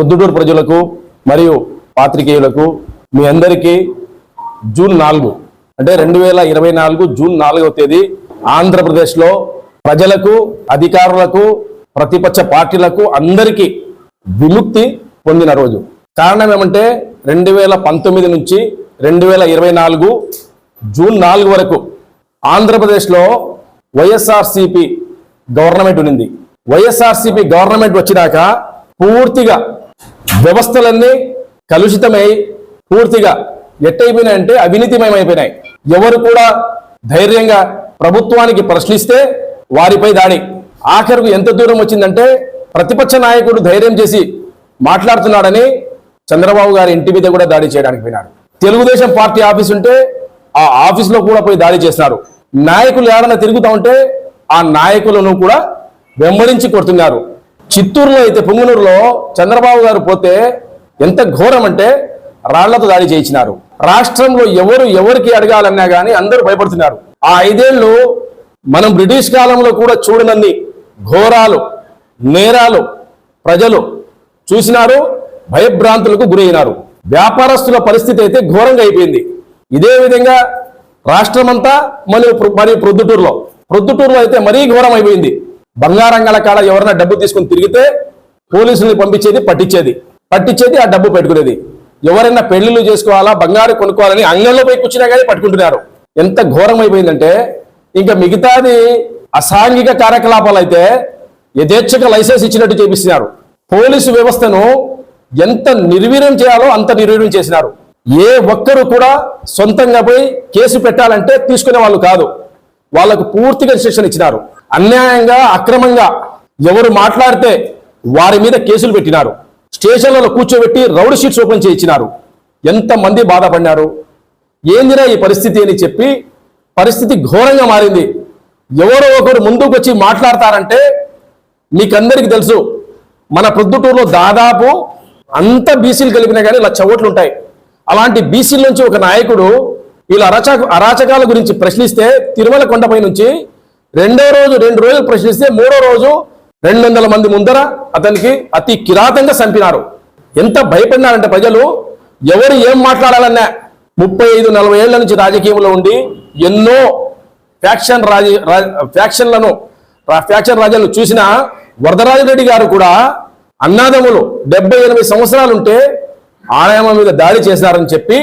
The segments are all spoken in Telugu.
పొద్దుటూరు ప్రజలకు మరియు పాత్రికేయులకు మీ అందరికీ జూన్ నాలుగు అంటే రెండు వేల ఇరవై నాలుగు జూన్ నాలుగవ తేదీ ఆంధ్రప్రదేశ్లో ప్రజలకు అధికారులకు ప్రతిపక్ష పార్టీలకు అందరికీ విముక్తి పొందిన రోజు. కారణం ఏమంటే రెండు వేల పంతొమ్మిది నుంచి రెండు వేల ఇరవై నాలుగు జూన్ నాలుగు వరకు ఆంధ్రప్రదేశ్లో వైఎస్ఆర్సిపి గవర్నమెంట్ ఉన్నింది. వైఎస్ఆర్సిపి గవర్నమెంట్ వచ్చినాక పూర్తిగా వ్యవస్థలన్నీ కలుషితమై పూర్తిగా ఎట్టయిపోయినాయంటే అవినీతిమయమైపోయినాయి. ఎవరు కూడా ధైర్యంగా ప్రభుత్వానికి ప్రశ్నిస్తే వారిపై దాడి. ఆఖరుకు ఎంత దూరం వచ్చిందంటే ప్రతిపక్ష నాయకుడు ధైర్యం చేసి మాట్లాడుతున్నాడని చంద్రబాబు గారి ఇంటి మీద కూడా దాడి చేయడానికి పోయినాడు తెలుగుదేశం పార్టీ ఆఫీస్ ఉంటే ఆ ఆఫీసులో కూడా పోయి దాడి చేస్తున్నారు నాయకులు ఎవరైనా తిరుగుతూ ఉంటే ఆ నాయకులను కూడా వెంబడించి కొడుతున్నారు. చిత్తూరులో అయితే పొంగునూరులో చంద్రబాబు గారు పోతే ఎంత ఘోరం అంటే రాళ్ళతో దాడి చేయించినారు. రాష్ట్రంలో ఎవరు ఎవరికి అడగాలన్నా కానీ అందరూ భయపడుతున్నారు. ఆ ఐదేళ్ళు మనం బ్రిటిష్ కాలంలో కూడా చూడనన్ని ఘోరాలు నేరాలు ప్రజలు చూసినారు భయభ్రాంతులకు గురైనారు. వ్యాపారస్తుల పరిస్థితి అయితే ఘోరంగా అయిపోయింది. ఇదే విధంగా రాష్ట్రమంతా మరియు మరియు ప్రొద్దుటూరులో. ప్రొద్దుటూరులో అయితే మరీ ఘోరం అయిపోయింది బంగారంగల కాడ ఎవరైనా డబ్బు తీసుకుని తిరిగితే పోలీసుల్ని పంపించేది పట్టించేది. పట్టించేది ఆ డబ్బు పెట్టుకునేది. ఎవరైనా పెళ్ళిళ్ళు చేసుకోవాలా బంగారు కొనుక్కోవాలని అంగంలో పోయి కూర్చున్నా కానీ పట్టుకుంటున్నారు. ఎంత ఘోరం అయిపోయిందంటే ఇంకా మిగతాది అసాంఘిక కార్యకలాపాలు అయితే యథేచ్ఛగా లైసెన్స్ ఇచ్చినట్టు చేపిస్తున్నారు. పోలీసు వ్యవస్థను ఎంత నిర్వీర్యం చేయాలో అంత నిర్వీర్యం చేసినారు. ఏ ఒక్కరు కూడా సొంతంగా పోయి కేసు పెట్టాలంటే తీసుకునే వాళ్ళు కాదు. వాళ్ళకు పూర్తిగా రిస్ట్రిక్షన్ ఇచ్చినారు. అన్యాయంగా అక్రమంగా ఎవరు మాట్లాడితే వారి మీద కేసులు పెట్టినారు. స్టేషన్లలో కూర్చోబెట్టి రౌడ్ షీట్స్ ఓపెన్ చేయించినారు. ఎంతమంది బాధపడినారు? ఏందిరా ఈ పరిస్థితి అని చెప్పి పరిస్థితి ఘోరంగా మారింది. ఎవరో ఒకరు ముందుకు వచ్చి మాట్లాడతారంటే మీకందరికీ తెలుసు మన ప్రొద్దుటూరులో దాదాపు అంత బీసీలు కలిపినా కానీ లక్ష ఓట్లు ఉంటాయి. అలాంటి బీసీల నుంచి ఒక నాయకుడు వీళ్ళ అరాచక అరాచకాల గురించి ప్రశ్నిస్తే తిరుమల కొండపై నుంచి రెండో రోజు రెండు రోజులు ప్రశ్నిస్తే మూడో రోజు రెండు వందల మంది ముందర అతనికి అతి కిరాతంగా చంపినారు. ఎంత భయపడినారంటే ప్రజలు ఎవరు ఏం మాట్లాడాలన్నా ముప్పై ఐదు నలభై ఏళ్ళ నుంచి రాజకీయంలో ఉండి ఎన్నో ఫ్యాక్షన్ రాజ ఫ్యాక్షన్లను రా- ఫ్యాక్షన్ రాజ్యాలను చూసిన వరదరాజరెడ్డి గారు కూడా అన్నాదములు డెబ్బై ఎనిమిది సంవత్సరాలు ఉంటే ఆలయం మీద దాడి చేశారని చెప్పి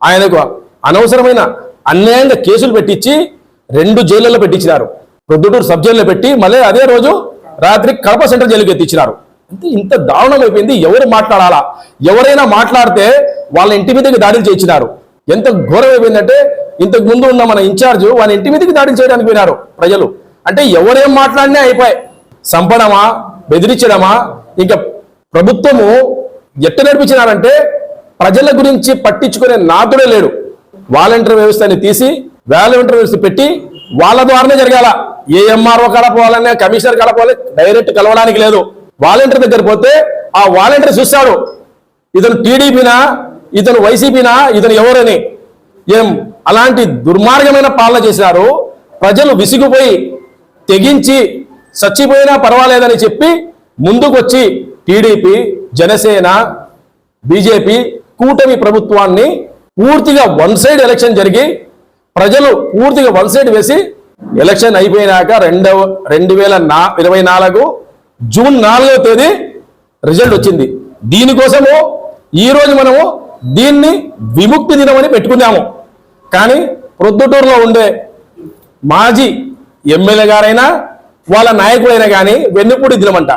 ఆయనకు అనవసరమైన అన్యాయంగా కేసులు పెట్టించి రెండు జైళ్ళలో పెట్టించినారు. ప్రొద్దుటూరు సబ్ జైల్లో పెట్టి మళ్ళీ అదే రోజు రాత్రి కడప సెంట్రల్ జైలుకి ఎత్తించినారు అంటే ఇంత దారుణం అయిపోయింది. ఎవరు మాట్లాడాలా? ఎవరైనా మాట్లాడితే వాళ్ళ ఇంటి మీదకి దాడులు చేయించినారు. ఎంత ఘోరం అయిపోయిందంటే ఇంతకు ముందు ఉన్న మన ఇన్ఛార్జ్ వాళ్ళ ఇంటి మీదకి దాడులు చేయడానికి పోయినారు ప్రజలు. అంటే ఎవరేం మాట్లాడినా అయిపోయి సంపడమా? బెదిరించడమా? ఇంకా ప్రభుత్వము ఎట్ట నడిపించినారంటే ప్రజల గురించి పట్టించుకునే నాతుడే లేడు. వాలంటీర్ వ్యవస్థని తీసి వాల్యూ ఇంటర్వ్యూస్ పెట్టి వాళ్ళ ద్వారానే జరగాల. ఏ ఎంఆర్ఓ కలపోవాలనే కమిషనర్ కలపాలి డైరెక్ట్ కలవడానికి లేదు. వాలంటీర్ దగ్గర పోతే ఆ వాలంటీర్ చూస్తాడు. ఇతను టీడీపీనా ఇతను వైసీపీనా ఇతను ఎవరని. ఏం? అలాంటి దుర్మార్గమైన పాలన చేశారు ప్రజలు విసిగిపోయి తెగించి చచ్చిపోయినా పర్వాలేదని చెప్పి ముందుకొచ్చి టీడీపీ జనసేన బీజేపీ కూటమి ప్రభుత్వాన్ని పూర్తిగా వన్ సైడ్ ఎలక్షన్ జరిగి ప్రజలు పూర్తిగా వన్ సైడ్ వేసి ఎలక్షన్ అయిపోయినాక రెండవ రెండు వేల నా ఇరవై నాలుగు జూన్ నాలుగవ తేదీ రిజల్ట్ వచ్చింది. దీనికోసము ఈరోజు మనము దీన్ని విముక్తి దినమని పెట్టుకున్నాము. కానీ ప్రొద్దుటూరులో ఉండే మాజీ ఎమ్మెల్యే గారైనా వాళ్ళ నాయకుడైనా కానీ వెన్నుపూడి దినమంట.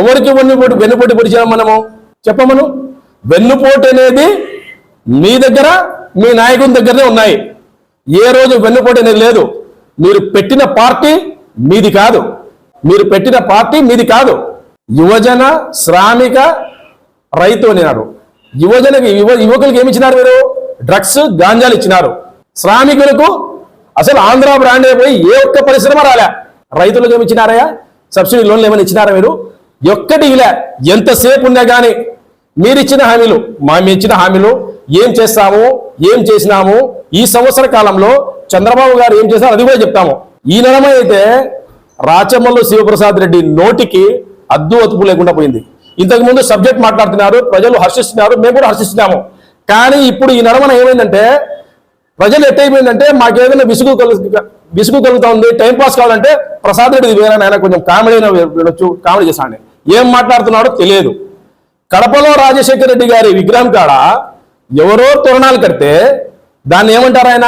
ఎవరికి వెన్నుపోటు వెన్నుపోటు పొడిచాం మనము? చెప్పమను? వెన్నుపోటు అనేది మీ దగ్గర మీ నాయకుని దగ్గరనే ఉన్నాయి. ఏ రోజు వెన్నుపోటు అనేది లేదు. మీరు పెట్టిన పార్టీ మీది కాదు. మీరు పెట్టిన పార్టీ మీది కాదు. యువజన శ్రామిక రైతు అనినారు. యువజనకి యువ యువకులకు ఏమి ఇచ్చినారు మీరు? డ్రగ్స్ గాంజాలు ఇచ్చినారు. శ్రామికులకు అసలు ఆంధ్ర బ్రాండ్ అయిపోయి ఏ ఒక్క పరిశ్రమ రాలే. రైతులకు ఏమి ఇచ్చినారయ్యా సబ్సిడీ లోన్లు ఏమైనా ఇచ్చినారా మీరు? ఒక్కటి ఇలా ఎంతసేపు ఉన్నా కానీ మీరు ఇచ్చిన హామీలు మా ఇచ్చిన హామీలు ఏం చేస్తాము ఏం చేసినాము ఈ సంవత్సర కాలంలో చంద్రబాబు గారు ఏం చేశారు అది కూడా చెప్తాము. ఈ నెలమైతే అయితే రాచమల్లు శివప్రసాద్ రెడ్డి నోటికి అద్దు అతుపు లేకుండా పోయింది. ఇంతకు ముందు సబ్జెక్ట్ మాట్లాడుతున్నారు ప్రజలు హర్షిస్తున్నారు మేము కూడా హర్షిస్తున్నాము. కానీ ఇప్పుడు ఈ నడమన ఏమైందంటే ప్రజలు ఎట్టయిపోయిందంటే మాకేదైనా విసుగు కలు విసుగు కలుగుతా ఉంది టైం పాస్ కావాలంటే ప్రసాద్ రెడ్డి వేరే ఆయన కొంచెం కామెడీ వినొచ్చు కామెడీ చేశాను ఏం మాట్లాడుతున్నాడో తెలియదు. కడపలో రాజశేఖర రెడ్డి గారి విగ్రహం కాడ ఎవరో తోరణాలు కడితే దాన్ని ఏమంటారు ఆయన?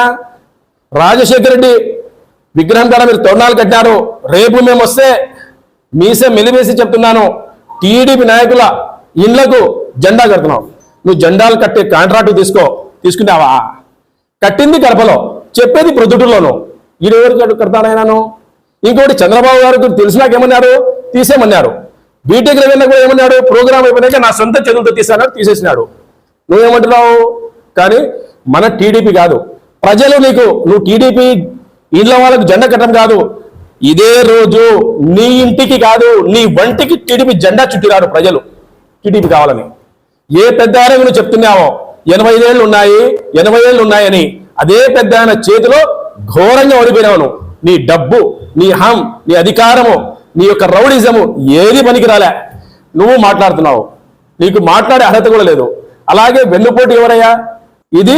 రాజశేఖర రెడ్డి విగ్రహం కాడ మీరు తోరణాలు కట్టారు రేపు మేము వస్తే మీసే మెలివేసి చెప్తున్నాను టీడీపీ నాయకుల ఇండ్లకు జెండా కడుతున్నావు నువ్వు జెండాలు కట్టే కాంట్రాక్ట్ తీసుకో తీసుకున్నావా కట్టింది కడపలో చెప్పేది ప్రొద్దుటూరులోను. ఈడు కడతాడు కడతానైనాను ఇంకోటి చంద్రబాబు గారు తెలిసినాకేమన్నారు తీసేమన్నారు బీటెక్ రవీంద్ర కూడా ఏమన్నాడు? ప్రోగ్రామ్ అయిపోయినాక నా సొంత చదువుతో తీసాడు తీసేసినాడు. నువ్వేమంటున్నావు? కానీ మన టీడీపీ కాదు. ప్రజలు నీకు నువ్వు టీడీపీ ఇళ్ళ వాళ్ళకు జెండా కట్టడం కాదు. ఇదే రోజు నీ ఇంటికి కాదు నీ వంటికి టీడీపీ జెండా చుట్టిరారు ప్రజలు. టీడీపీ కావాలని. ఏ పెద్ద ఆయన నువ్వు చెప్తున్నావో? ఎనభై ఏళ్ళు ఉన్నాయి ఎనభై ఏళ్ళు ఉన్నాయని. అదే పెద్ద ఆయన చేతిలో ఘోరంగా ఓడిపోయినావు నీ డబ్బు నీ హం నీ అధికారము నీ యొక్క రౌడిజము ఏది పనికిరాలే. నువ్వు మాట్లాడుతున్నావు. నీకు మాట్లాడే అర్హత కూడా లేదు. అలాగే వెన్నుపోటు ఎవరయ్యా? ఇది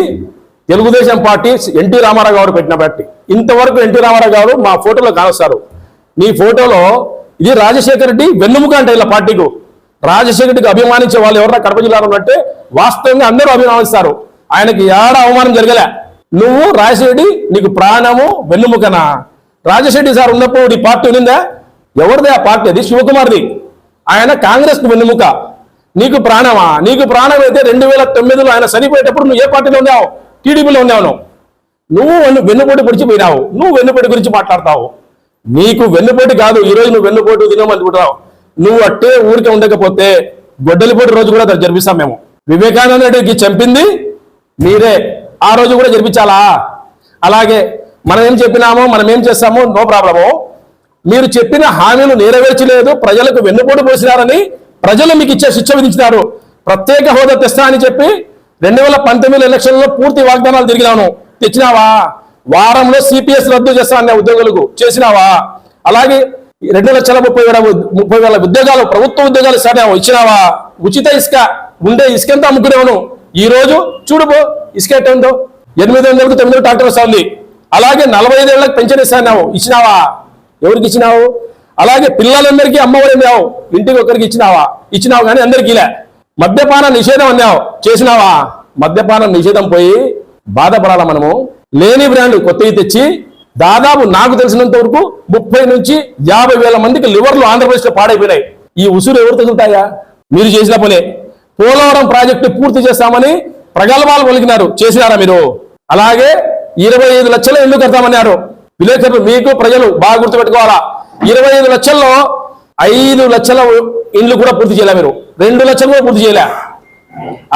తెలుగుదేశం పార్టీ ఎన్టీ రామారావు గారు పెట్టిన పార్టీ. ఇంతవరకు ఎన్టీ రామారావు గారు మా ఫోటోలో కానొస్తారు. నీ ఫోటోలో ఇది రాజశేఖర రెడ్డి వెన్నుముక అంటే ఇలా పార్టీకు. రాజశేఖర రెడ్డికి అభిమానించే వాళ్ళు ఎవరన్నా కడప జిల్లాలో ఉన్నట్టే వాస్తవంగా అందరూ అభిమానిస్తారు. ఆయనకి ఏడ అవమానం జరగలే. నువ్వు రాజశేఖర రెడ్డి నీకు ప్రాణము వెన్నుముకనా? రాజశేఖర రెడ్డి సార్ ఉన్నప్పుడు నీ పార్టీ ఉన్నిందా ఎవరిది ఆ పార్టీ? అది శివకుమార్ది. ఆయన కాంగ్రెస్ వెన్నుముక. నీకు ప్రాణమా? నీకు ప్రాణం అయితే రెండు వేల తొమ్మిదిలో ఆయన చనిపోయేటప్పుడు నువ్వు ఏ పార్టీలో ఉన్నావు? టీడీపీలో ఉన్నావు. నువ్వు. నువ్వు వెన్నుపోటు వెన్నుపోటు పొడిచిపోయినావు నువ్వు వెన్నుపోటు గురించి మాట్లాడతావు. నీకు వెన్నుపోటు కాదు. ఈరోజు నువ్వు వెన్నుపోటు తినమనుకుంటున్నావు నువ్వు అట్టే ఊరికే ఉండకపోతే గొడ్డలిపోటు రోజు కూడా జరిపిస్తాం మేము. వివేకానంద రెడ్డికి చంపింది మీరే. ఆ రోజు కూడా జరిపించాలా? అలాగే మనం ఏం చెప్పినామో మనం ఏం చేస్తామో నో ప్రాబ్లమో. మీరు చెప్పిన హామీలు నెరవేర్చలేదు ప్రజలకు వెన్నుపోటు పోసినారని ప్రజలు మీకు ఇచ్చే శిక్ష విధించినారు. ప్రత్యేక హోదా తెస్తా అని చెప్పి రెండు వేల పంతొమ్మిది ఎలక్షన్లో పూర్తి వాగ్దానాలు తిరిగినాను. తెచ్చినావా? వారంలో సిపిఎస్ రద్దు చేస్తా అనే ఉద్యోగులకు చేసినావా? అలాగే రెండు లక్షల ముప్పై వేల ముప్పై వేల ఉద్యోగాలు ప్రభుత్వ ఉద్యోగాలు ఇస్తానేమో ఇచ్చినావా? ఉచిత ఇసుక ఉండే ఇసుక అమ్ముకునేవను? ఈ రోజు చూడుపో ఇసుక ఎట్టందో ఎనిమిది వందలకు తొమ్మిది ట్రాక్టర్ వస్తుంది అలాగే నలభై ఐదేళ్ళకు పెన్షన్ ఇస్తాను ఇచ్చినావా? ఎవరికి ఇచ్చినావు? అలాగే పిల్లలందరికీ అమ్మఒడి అన్నావు. ఇంటికి ఒకరికి ఇచ్చినావా? ఇచ్చినావు కానీ అందరికీ ఇలా. మద్యపాన నిషేధం అన్నావు. చేసినావా? మద్యపానం నిషేధం పోయి బాధపడాల మనము? లేని బ్రాండ్ కొత్తవి తెచ్చి దాదాపు నాకు తెలిసినంత వరకు ముప్పై నుంచి యాభై వేల మందికి లివర్లు ఆంధ్రప్రదేశ్లో పాడైపోయినాయి. ఈ ఉసురు ఎవరు తగులుతాయా? మీరు చేసిన పనే. పోలవరం ప్రాజెక్టు పూర్తి చేస్తామని ప్రగల్భాలు పలికినారు. చేసినారా మీరు? అలాగే ఇరవై ఐదు లక్షల ఇల్లు కడతామన్నారు. విలేకరులు మీకు ప్రజలు బాగా గుర్తుపెట్టుకోవాలా? ఇరవై ఐదు లక్షల్లో ఐదు లక్షల ఇండ్లు కూడా పూర్తి చేయలే మీరు. రెండు లక్షలు కూడా పూర్తి చేయలే.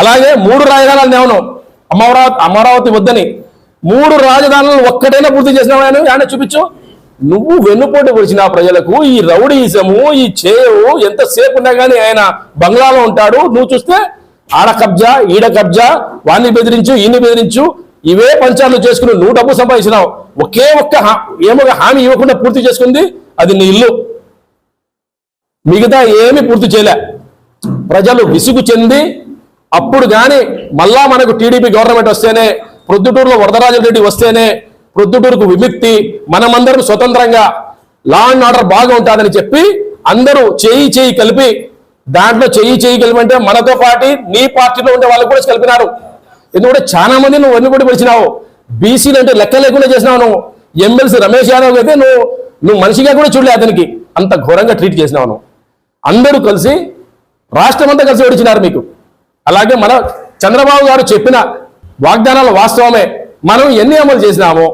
అలాగే మూడు రాజధానులు నేవను అమరావతి అమరావతి వద్దని. మూడు రాజధానులను ఒక్కటైనా పూర్తి చేసినావు ఆయన ఆయన చూపించు? నువ్వు వెన్నుపోటు పొడిచిన ప్రజలకు ఈ రౌడీజము ఈ చేయవు ఎంతసేపు ఉన్నా కానీ ఆయన బంగ్లాలో ఉంటాడు. నువ్వు చూస్తే ఆడ కబ్జా ఈడ కబ్జా వాణ్ణి బెదిరించు ఈయన్ని బెదిరించు ఇవే పంచాలు చేసుకుని నువ్వు డబ్బు సంపాదించినావు. ఒకే ఒక్క హా- ఏమో హామీ ఇవ్వకుండా పూర్తి చేసుకుంది అది నీ ఇల్లు. మిగతా ఏమీ పూర్తి చేయలే. ప్రజలు విసుగు చెంది అప్పుడు కానీ మళ్ళా మనకు టీడీపీ గవర్నమెంట్ వస్తేనే ప్రొద్దుటూరులో వరదరాజు రెడ్డి వస్తేనే ప్రొద్దుటూరుకు విముక్తి మనమందరం స్వతంత్రంగా లా అండ్ ఆర్డర్ బాగా ఉంటుందని చెప్పి అందరూ చేయి చేయి కలిపి దాంట్లో చెయ్యి చేయి కలిపి అంటే మనతో పాటు నీ పార్టీలో ఉండే వాళ్ళు కూడా కలిపినారు. ఎందుకంటే చాలా మంది నువ్వు అన్ని కూడా పిలిచినావు. బీసీలు అంటే లెక్క లేకుండా చేసినావు నువ్వు. ఎమ్మెల్సీ రమేష్ యాదవ్ అయితే నువ్వు నువ్వు మనిషిగా కూడా చూడలే అతనికి. అంత ఘోరంగా ట్రీట్ చేసినావు నువ్వు. అందరూ కలిసి రాష్ట్రం అంతా కలిసి ఓడిచినారు మీకు. అలాగే మన చంద్రబాబు గారు చెప్పిన వాగ్దానాలు వాస్తవమే. మనం ఎన్ని అమలు చేసినామో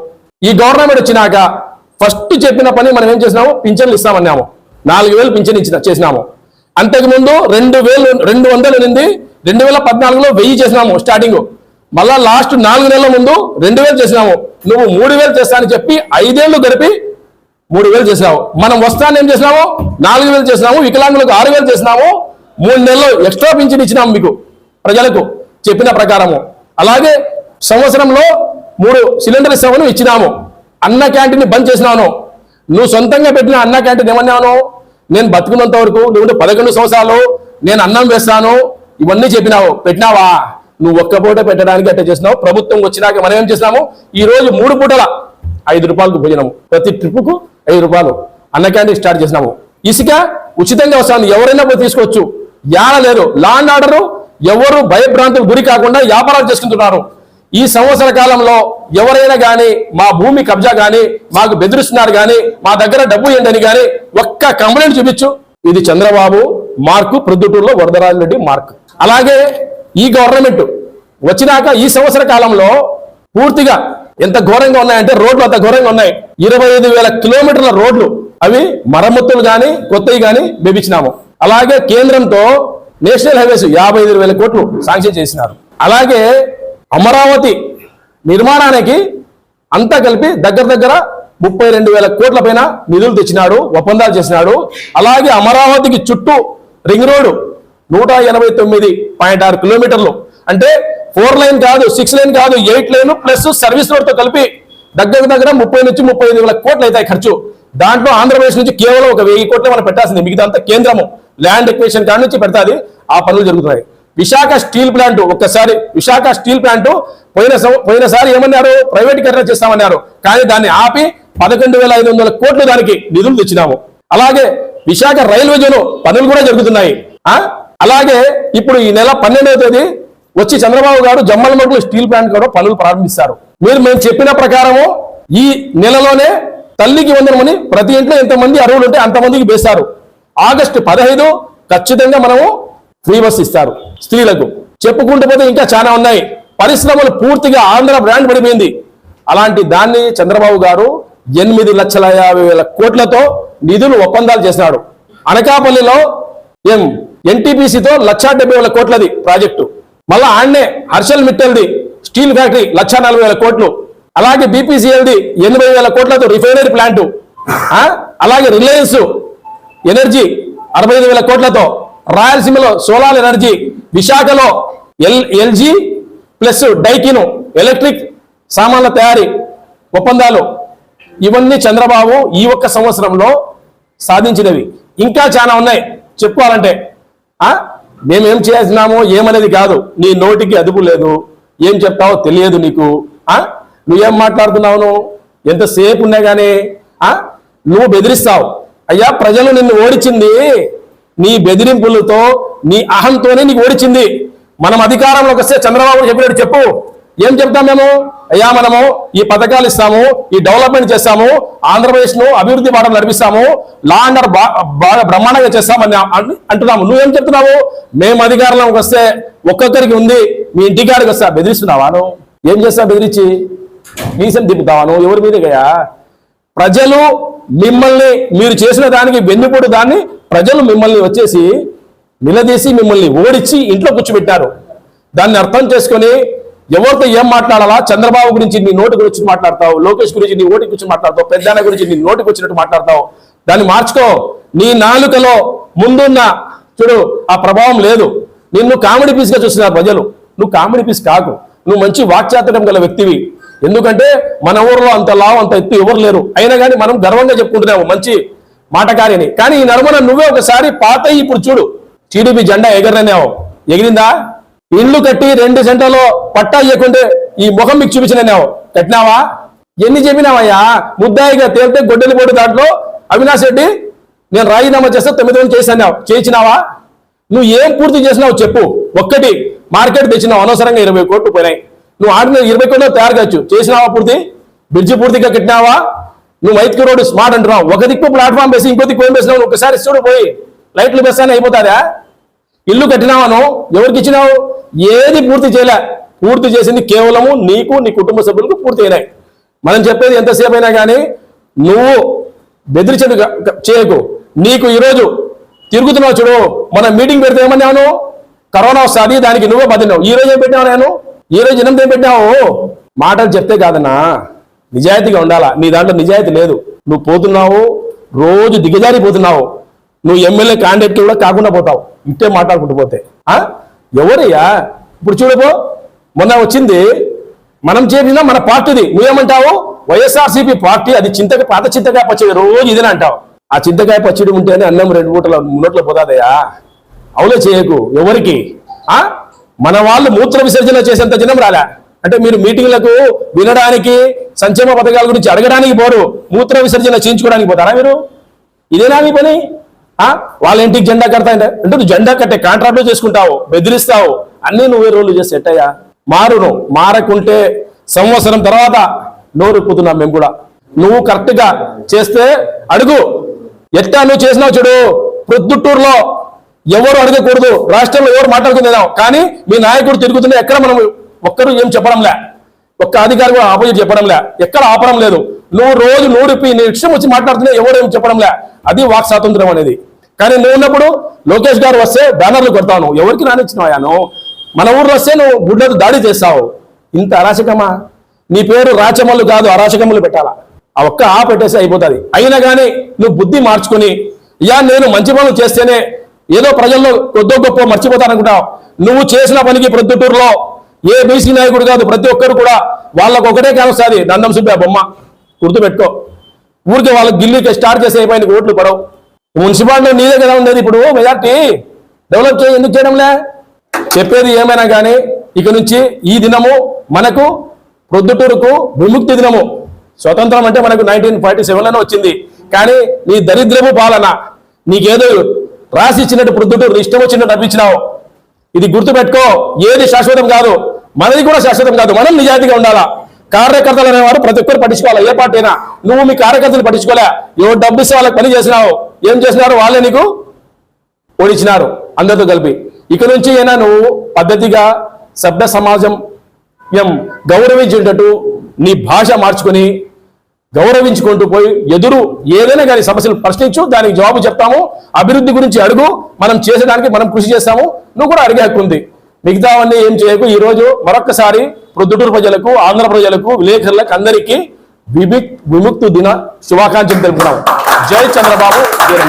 ఈ గవర్నమెంట్ వచ్చినాక ఫస్ట్ చెప్పిన పని మనం ఏం చేసినాము పింఛన్లు ఇస్తామన్నాము. నాలుగు వేలు పింఛన్ ఇచ్చిన చేసినాము. అంతకుముందు రెండు వేలు రెండు వందలు ఉంది రెండు వేల పద్నాలుగులో వెయ్యి చేసినాము స్టార్టింగ్ మళ్ళా లాస్ట్ నాలుగు నెలల ముందు రెండు వేలు చేసినాము. నువ్వు మూడు వేలు చేస్తా అని చెప్పి ఐదేళ్ళు గడిపి మూడు వేలు చేసినావు. మనం వస్తాను ఏం చేసినాము? నాలుగు వేలు చేసినాము. వికలాంగులకు ఆరు వేలు చేసినాము. మూడు నెలలు ఎక్స్ట్రా పింఛన్ ఇచ్చినాము మీకు ప్రజలకు చెప్పిన ప్రకారము. అలాగే సంవత్సరంలో మూడు సిలిండర్ సేవను ఇచ్చినాము. అన్న క్యాంటీన్ బంద్ చేసినాను. నువ్వు సొంతంగా పెట్టిన అన్న క్యాంటీన్ ఏమన్నాను? నేను బతుకున్నంత వరకు నువ్వు పదకొండు సంవత్సరాలు నేను అన్నం వేస్తాను. ఇవన్నీ చెప్పినావు. పెట్టినావా? నువ్వు ఒక్క పూట పెట్టడానికి అట్ట చేసినావు ప్రభుత్వం వచ్చినాక మనం ఏం చేసినాము? ఈ రోజు మూడు పూటల ఐదు రూపాయలకు భోజనము. ప్రతి ట్రిప్పుకు ఐదు రూపాయలు. అన్న క్యాంటీన్ స్టార్ట్ చేసినాము. ఇసుక ఉచితంగా వస్తాను. ఎవరైనా పోయి తీసుకోవచ్చు. యాడ లేదు లా అండ్ ఆర్డర్ ఎవరు భయభ్రాంతులు గురి కాకుండా వ్యాపారాలు చేసుకుంటున్నారు. ఈ సంవత్సర కాలంలో ఎవరైనా కానీ మా భూమి కబ్జా కానీ మాకు బెదిరిస్తున్నారు కానీ మా దగ్గర డబ్బు ఏంటని కానీ ఒక్క కంప్లైంట్ చూపించు. ఇది చంద్రబాబు మార్కు ప్రొద్దుటూరులో వరదరాజు రెడ్డి మార్క్. అలాగే ఈ గవర్నమెంట్ వచ్చినాక ఈ సంవత్సర కాలంలో పూర్తిగా ఎంత ఘోరంగా ఉన్నాయంటే రోడ్లు అంత ఘోరంగా ఉన్నాయి. ఇరవై ఐదు వేల కిలోమీటర్ల రోడ్లు అవి మరమ్మతులు కానీ కొత్తవి కానీ బెబిచ్చినాము అలాగే కేంద్రంతో నేషనల్ హైవేస్ యాభై ఐదు వేల కోట్లు శాంక్షన్ చేసినారు. అలాగే అమరావతి నిర్మాణానికి అంతా కలిపి దగ్గర దగ్గర ముప్పై రెండు వేల కోట్ల పైన నిధులు తెచ్చినాడు ఒప్పందాలు చేసినాడు. అలాగే అమరావతికి చుట్టూ రింగ్ రోడ్డు నూట ఎనభై తొమ్మిది పాయింట్ ఆరు కిలోమీటర్లు. అంటే ఫోర్ లైన్ కాదు సిక్స్ లైన్ కాదు ఎయిట్ లైన్ ప్లస్ సర్వీస్ రోడ్తో కలిపి దగ్గర దగ్గర ముప్పై నుంచి ముప్పై ఐదు వేల కోట్లు అవుతాయి ఖర్చు. దాంట్లో ఆంధ్రప్రదేశ్ నుంచి కేవలం ఒక వెయ్యి కోట్లు మనం పెట్టాల్సింది. మిగతా అంతా కేంద్రము. ల్యాండ్ ఎక్వేషన్ కాడ నుంచి పెడతాది. ఆ పనులు జరుగుతున్నాయి. విశాఖ స్టీల్ ప్లాంట్ ఒక్కసారి విశాఖ స్టీల్ ప్లాంట్ పోయిన పోయినసారి ఏమన్నారు? ప్రైవేటీకరణ చేస్తామన్నారు. కానీ దాన్ని ఆపి పదకొండు వేల ఐదు వందల కోట్లు దానికి నిధులు తెచ్చినాము. అలాగే విశాఖ రైల్వే జోన్ పనులు కూడా జరుగుతున్నాయి. ఆ? అలాగే ఇప్పుడు ఈ నెల పన్నెండవ తేదీ వచ్చి చంద్రబాబు గారు జమ్మలమడుగు స్టీల్ ప్లాంట్ కూడా పనులు ప్రారంభిస్తారు. మీరు మేము చెప్పిన ప్రకారము ఈ నెలలోనే తల్లికి వందనమని ప్రతి ఇంట్లో ఎంతమంది అరువులు ఉంటే అంతమందికి వేస్తారు. ఆగస్టు పదహైదు ఖచ్చితంగా మనము ఫ్రీ బస్ ఇస్తారు స్త్రీలకు. చెప్పుకుంటూ పోతే ఇంకా చాలా ఉన్నాయి. పరిశ్రమలు పూర్తిగా ఆంధ్ర బ్రాండ్ పడిపోయింది. అలాంటి దాన్ని చంద్రబాబు గారు ఎనిమిది లక్షల యాభై వేల కోట్లతో నిధులు ఒప్పందాలు చేసినాడు. అనకాపల్లిలో ఏం ఎన్టీపీసీతో లక్షా డెబ్బై వేల కోట్లది ప్రాజెక్టు. మళ్ళా ఆడనే హర్షల్ మిట్టల్ది స్టీల్ ఫ్యాక్టరీ లక్ష నలభై వేల కోట్లు. అలాగే బీపీసీఎల్ది ఎనభై వేల కోట్లతో రిఫైనరీ ప్లాంట్. అలాగే రిలయన్స్ ఎనర్జీ అరవై ఐదు వేల కోట్లతో రాయలసీమలో సోలార్ ఎనర్జీ విశాఖలో L LG plus Daikin electric సామాన్ల తయారీ ఒప్పందాలు. ఇవన్నీ చంద్రబాబు ఈ ఒక్క సంవత్సరంలో సాధించినవి. ఇంకా చాలా ఉన్నాయి. చెప్పుకోవాలంటే మేమేం చేసినామో ఏమనేది కాదు. నీ నోటికి అదుపు లేదు. ఏం చెప్తావో తెలియదు నీకు. ఆ? నువ్వేం మాట్లాడుతున్నావు ఎంతసేపు ఉన్నా కానీ ఆ? నువ్వు బెదిరిస్తావు. అయ్యా ప్రజలు నిన్ను ఓడించింది. నీ బెదిరింపులతో నీ అహంతోనే నీకు ఓడిచింది. మనం అధికారంలోకి వస్తే చంద్రబాబు చెప్పినట్టు చెప్పు. ఏం చెప్తాం మేము? అయ్యా మనము ఈ పథకాలు ఇస్తాము ఈ డెవలప్మెంట్ చేస్తాము ఆంధ్రప్రదేశ్ను అభివృద్ధి బాటలు నడిపిస్తాము లా అండ్ ఆర్డర్ బా- బాగా బ్రహ్మాండంగా చేస్తామని అంటున్నాము అంటున్నాము. నువ్వేం చెప్తున్నావు? మేము అధికారంలోకి వస్తే ఒక్కొక్కరికి ఉంది మీ ఇంటికాడికి వస్తా బెదిరిస్తున్నావా ఏం చేస్తావు బెదిరించి? మీసం తిప్పుతావాను నువ్వు? ఎవరి మీదకయ్యా? ప్రజలు మిమ్మల్ని మీరు చేసిన దానికి వెన్నుపోటు దాన్ని ప్రజలు మిమ్మల్ని వచ్చేసి నిలదీసి మిమ్మల్ని ఓడించి ఇంట్లో కూర్చోబెట్టారు. దాన్ని అర్థం చేసుకొని ఎవరితో ఏం మాట్లాడాలా? చంద్రబాబు గురించి నీ నోటి గురించి మాట్లాడతావు లోకేష్ గురించి నీ ఓటి గురించి మాట్లాడతావు పెద్దాన గురించి నీ నోటికి వచ్చినట్టు మాట్లాడతావు. దాన్ని మార్చుకో. నీ నాలుకలో ముందున్న చూడు ఆ ప్రభావం లేదు. నిన్ను కామెడీ పీస్గా చూస్తున్నారు ప్రజలు. నువ్వు కామెడీ పీస్ కాకు. నువ్వు మంచి వాక్చాతకం గల వ్యక్తివి. ఎందుకంటే మన ఊర్లో అంత లావు అంత ఎత్తు ఎవరు లేరు. అయినా కానీ మనం గర్వంగా చెప్పుకుంటున్నాము మంచి మాటకారిని. కానీ ఈ నడుమన నువ్వే ఒకసారి పాత ఇప్పుడు చూడు. టీడీపీ జెండా ఎగరనేవు ఎగిరిందా? ఇల్లు కట్టి రెండు సెంటర్లో పట్టా ఇవ్వకుంటే ఈ ముఖం మీకు చూపించినావు కట్టినావా? ఎన్ని చెప్పినావయ్యా? ముద్దాయిగా తేలితే గొడ్డలి పోటీ దాంట్లో. అవినాష్ రెడ్డి నేను రాజీనామా చేస్తే తొమ్మిది వందలు చేశాను చేసినావా నువ్వు ఏం పూర్తి చేసినావు చెప్పు. ఒక్కటి మార్కెట్ తెచ్చినావు. అనవసరంగా ఇరవై కోట్లు పోయినాయి. నువ్వు ఆడిన ఇరవై కోట్లు తయారు కావచ్చు. చేసినావా పూర్తి? బ్రిడ్జి పూర్తిగా కట్టినావా? నువ్వు మైత్కి రోడ్డు స్మార్ట్ అంటున్నావు. ఒక దిక్కు ప్లాట్ఫామ్ వేసి ఇంకో దిక్కు ఏం వేసినావు. ఒకసారి చూడు పోయి. లైట్లు వేస్తానే అయిపోతారా ఇల్లు కట్టినావాను ఎవరికి ఇచ్చినావు? ఏది పూర్తి చేయలే. పూర్తి చేసింది కేవలము నీకు నీ కుటుంబ సభ్యులకు పూర్తి అయినాయి. మనం చెప్పేది ఎంతసేపు అయినా కానీ నువ్వు బెదిరించడు చేయకు. నీకు ఈరోజు తిరుగుతున్నావు చూడు. మనం మీటింగ్ పెడితే ఏమన్నాను కరోనా వస్తుంది దానికి నువ్వే బదిలినావు ఈ రోజు ఏం పెట్టావు నేను? ఈ రోజు ఎనిమిది ఏం పెట్టినావు? మాటలు చెప్తే కాదన్నా. నిజాయితీగా ఉండాలా? నీ దాంట్లో నిజాయితీ లేదు. నువ్వు పోతున్నావు రోజు దిగజారిపోతున్నావు. నువ్వు ఎమ్మెల్యే క్యాండిడేట్ కూడా కాకుండా పోతావు. ఇంతే మాట్లాడుకుంటూ పోతే. ఆ? ఎవరయ్యా? ఇప్పుడు చూడపో మొన్న వచ్చింది మనం చేసిన మన పార్టీది. నువ్వేమంటావు? వైఎస్ఆర్సీపీ పార్టీ అది చింతక పాత చింతకాయ పచ్చడి రోజు ఇదేనే అంటావు. ఆ చింతకాయ పచ్చడి ఉంటేనే అన్నం రెండు మూటల నోట్లో పోతాదయ్యా. అవులే చేయకు. ఎవరికి? ఆ? మన వాళ్ళు మూత్ర విసర్జన చేసేంత జనం రాలే. అంటే మీరు మీటింగ్లకు వినడానికి సంక్షేమ పథకాల గురించి అడగడానికి పోరు. మూత్ర విసర్జన చేయించుకోవడానికి పోతారా మీరు? ఇదేనా మీ పని? వాళ్ళ ఇంటికి జెండా కడతా అంటే అంటే నువ్వు జెండా కట్టే కాంట్రాక్ట్లో చేసుకుంటావు బెదిరిస్తావు అన్నీ నువ్వే రోజులు చేసి ఎట్టయ్యా మారును మారకుంటే సంవత్సరం తర్వాత నోరుప్పుతున్నాం మేము కూడా. నువ్వు కరెక్ట్గా చేస్తే అడుగు. ఎట్టా నువ్వు చేసినావు చూడు. ప్రొద్దుటూరులో ఎవరు అడగకూడదు. రాష్ట్రంలో ఎవరు మాట్లాడుకుందాం కానీ మీ నాయకుడు తిరుగుతుంటే ఎక్కడ మనం ఒక్కరు ఏం చెప్పడంలే. ఒక్క అధికారి కూడా ఆపోజిట్ చెప్పడంలే. ఎక్కడ ఆపడం లేదు. నువ్వు రోజు నూడిపి నీ ఇష్టం వచ్చి మాట్లాడుతున్నా ఎవరు ఏం చెప్పడంలే. అది వాక్ స్వాతంత్రం అనేది. కానీ నువ్వు ఉన్నప్పుడు లోకేష్ గారు వస్తే బ్యానర్లు కొడతావు ఎవరికి రానిచ్చినావాను మన ఊర్లో వస్తే నువ్వు గుడ్లకు దాడి చేస్తావు. ఇంత అరాచకమా? నీ పేరు రాచమల్లు కాదు అరాచకములు పెట్టాలా? ఆ ఒక్క ఆ పెట్టేసి అయిపోతుంది. అయినా కానీ నువ్వు బుద్ధి మార్చుకుని యా నేను మంచి పనులు చేస్తేనే ఏదో ప్రజల్లో కొద్దో గొప్ప మర్చిపోతాననుకుంటావు నువ్వు చేసిన పనికి ప్రొద్దుటూరులో ఏ బీసీ నాయకుడు కాదు ప్రతి ఒక్కరు కూడా వాళ్ళకు ఒకటే కానొస్తుంది దండం ఆ బొమ్మ. గుర్తుపెట్టుకో. ఊరికి వాళ్ళకి గిల్లీకి స్టార్ట్ చేసే అయిపోయింది ఓట్లు పడవు. మున్సిపాలిటీ నీదే కదా ఉండేది ఇప్పుడు మెజార్టీ. డెవలప్ చేయ ఎందుకు చేయడంలే? చెప్పేది ఏమైనా కానీ ఇక నుంచి ఈ దినము మనకు ప్రొద్దుటూరుకు విముక్తి దినము. స్వతంత్రం అంటే మనకు నైన్టీన్ ఫార్టీ సెవెన్లోనే వచ్చింది. కానీ నీ దరిద్రము పాలన నీకేదో రాసి ఇచ్చినట్టు ప్రొద్దుటూరు ఇష్టం వచ్చినట్టు అనిపించినావు. ఇది గుర్తుపెట్టుకో ఏది శాశ్వతం కాదు మనది కూడా శాశ్వతం కాదు మనం నిజాయితీగా ఉండాలా? కార్యకర్తలు అనేవారు ప్రతి ఒక్కరు పట్టించుకోవాలి? ఏ పార్టీ అయినా. నువ్వు మీ కార్యకర్తలు పట్టించుకోలే. ఎవరు డబ్బు ఇస్తే వాళ్ళకి పని చేసినావు. ఏం చేసినారు? వాళ్ళే నీకు ఓడించినారు అందరితో కలిపి. ఇక నుంచి అయినా నువ్వు పద్ధతిగా సభ్య సమాజం ఎం గౌరవించేటట్టు నీ భాష మార్చుకొని గౌరవించుకుంటూ పోయి ఎదురు ఏదైనా కానీ సమస్యలు ప్రశ్నించు దానికి జవాబు చెప్తాము. అభివృద్ధి గురించి అడుగు మనం చేసేదానికి మనం కృషి చేస్తాము. నువ్వు కూడా అడిగే హక్కు ఉంది. మిగతావన్నీ ఏం చేయకు. ఈ రోజు మరొక్కసారి ప్రొద్దుటూరు ప్రజలకు ఆంధ్ర ప్రజలకు విలేకరులకు అందరికీ విముక్ విముక్తి దిన శుభాకాంక్షలు తెలుపుతున్నాము. జై చంద్రబాబు జై